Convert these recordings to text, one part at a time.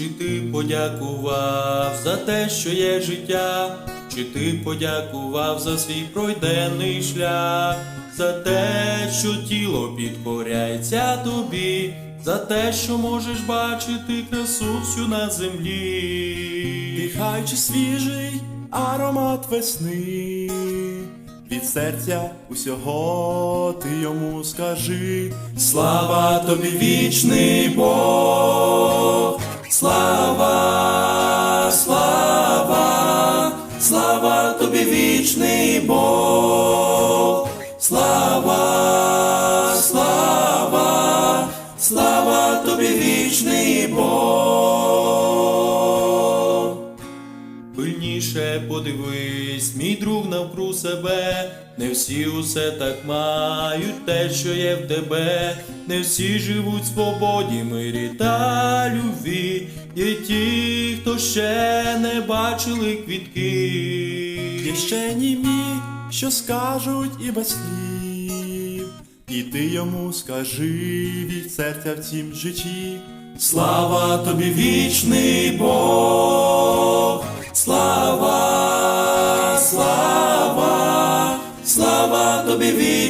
Чи ти подякував за те, що є життя? Чи ти подякував за свій пройденний шлях, за те, що тіло підкоряється тобі, за те, що можеш бачити красу всю на землі? Дихаючи свіжий аромат весни, від серця усього ти йому скажи. Слава тобі, вічний Бог, слава, слава, слава тобі, вічний Бог, слава, слава, слава тобі, вічний Бог. Пильніше подивись, мій друг навкруг себе, не всі усе так мають, те, що є в тебе, не всі живуть в свободі, мирі та любві, є ті, хто ще не бачили квітки. Є ще німі, що скажуть і без слів, і ти йому скажи від серця в цім житті. Слава тобі, вічний Бог,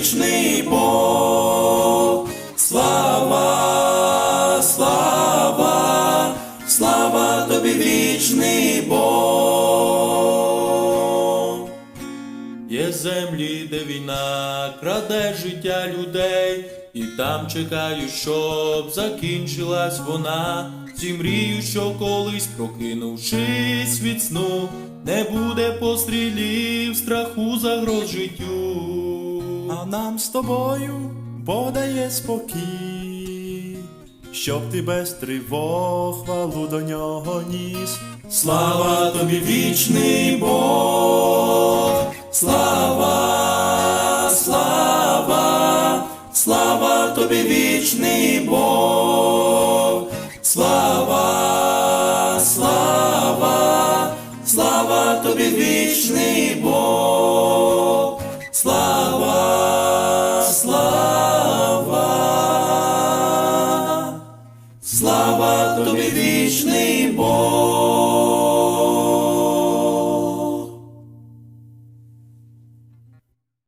вічний Бог, слава, слава, слава тобі, вічний Бог. Є землі, де війна краде життя людей, і там чекають, щоб закінчилась вона. Ці мрію, що колись прокинувшись від сну, не буде пострілів, страху загроз життю. А нам з тобою Бог дає спокій, щоб ти без тривог хвалу до нього ніс. Слава тобі, вічний Бог, слава, слава, слава тобі, вічний Бог, слава, слава, слава тобі, вічний Бог. слава тобі вічний Бог.